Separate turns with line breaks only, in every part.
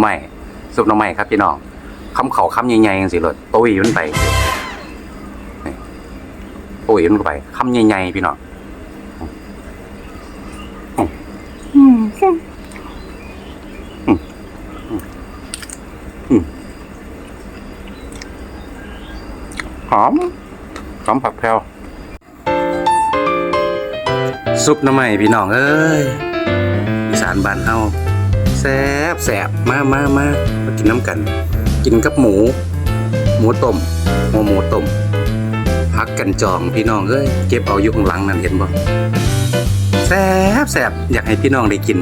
ไม่ซุปหน้ำไม่ครับพี่น้องคำเขาคำใหญ่ๆจังสิเลยตุ้ยมันไปนี่ตุ้ยมันไปคำใหญ่ๆพี่น้องอืมอืมอืมอืมหอมหอมผักแพรวซุปหน้ำไม่พี่น้องเอ้ยอีสานบ้านเฮา แซบแซบมามามามากินน้ำกัน กินกับหมู หมูต้มหัวหมูต้มพักกันจองพี่น้องเอ้ยเก็บเอาอยู่ข้างหลังนั่นเห็นบ่แซบแซบอยากให้พี่น้องได้กิน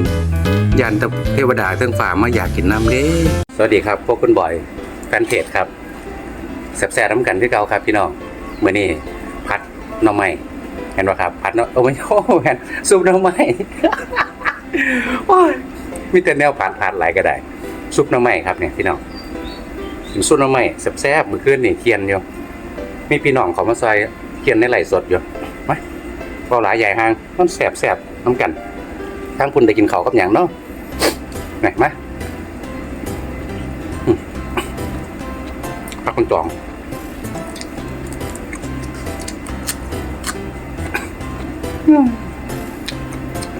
ยานตะเทวดาเทิงฝ่ามาอยากกินน้ำเด้สวัสดีครับพวกคุณบอยแฟนเพจครับแซบแซบน้ำกันที่เก่าครับ พี่น้องเมื่อนี้พัดน่อไม้เห็นป่ะครับ พัดน่องโอ้ไม่โอ้แมนซุปน่อไม้โอ้ย มีแต่แนวผ่านผ่านหลายก็ได้ ซุปน้ำใหม่ครับเนี่ยพี่น้องซุปน้ำใหม่แซ่บๆมือขึ้นนี่เคียนอยู่มีพี่น้องเขามาซอยเคียนในไหลสดอยู่มาเฝ้าหลายใหญ่ห้างมันแซ่บแซ่บๆน้ำกันทั้งคุณได้กินเขากับอย่างเนาะไหนมาอืมพักคนจอง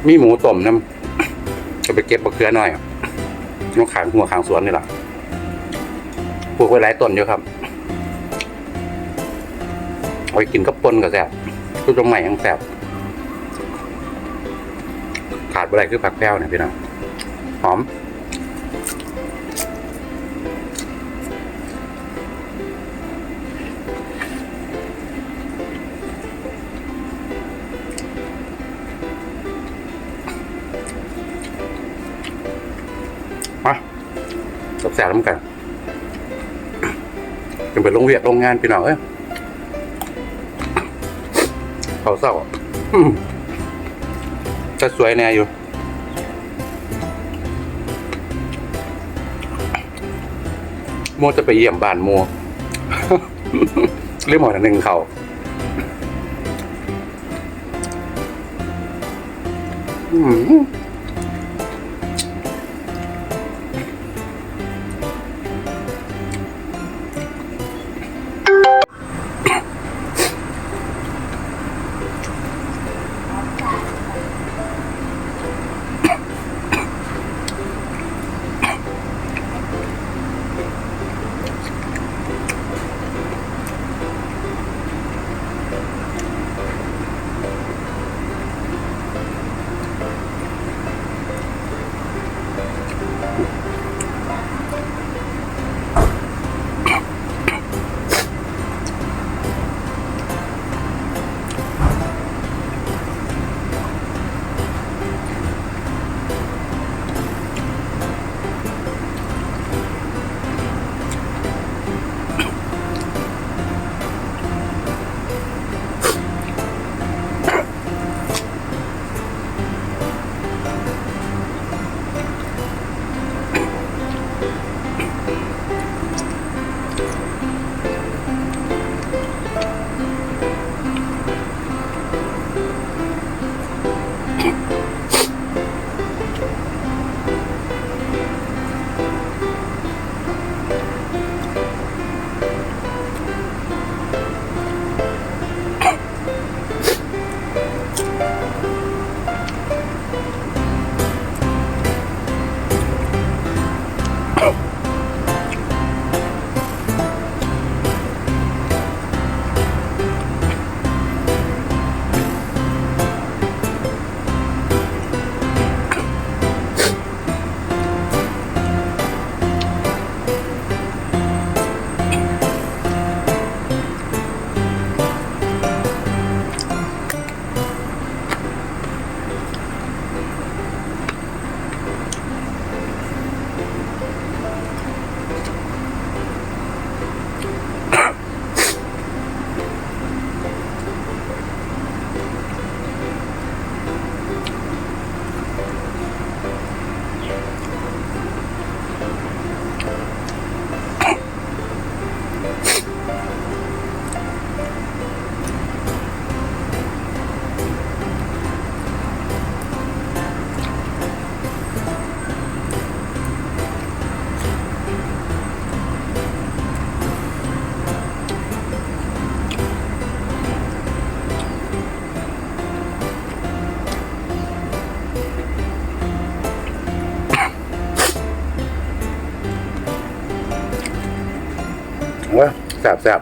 มีหมูต้มน้ำ ไปเก็บมะเขือหน่อยนกขางหัวขางสวนนี่แหละปลูกไว้หลายต้นอยู่ครับเอาไปกินกับปนกับแซ่บทุกตรงใหม่ยังแซ่บขาดอะไรคือผักแพ้วเนี่ยพี่น้องหอม แซ่บๆแล้วกันจะไปโรงเรียนโรงงานพี่น้องเอ้ยเขาเศร้าอะจะสวยแน่อยู่โมจะไปเยี่ยมบ้านโมเรื่องหมอหนึ่งเขาอืม แซ่บแซ่บ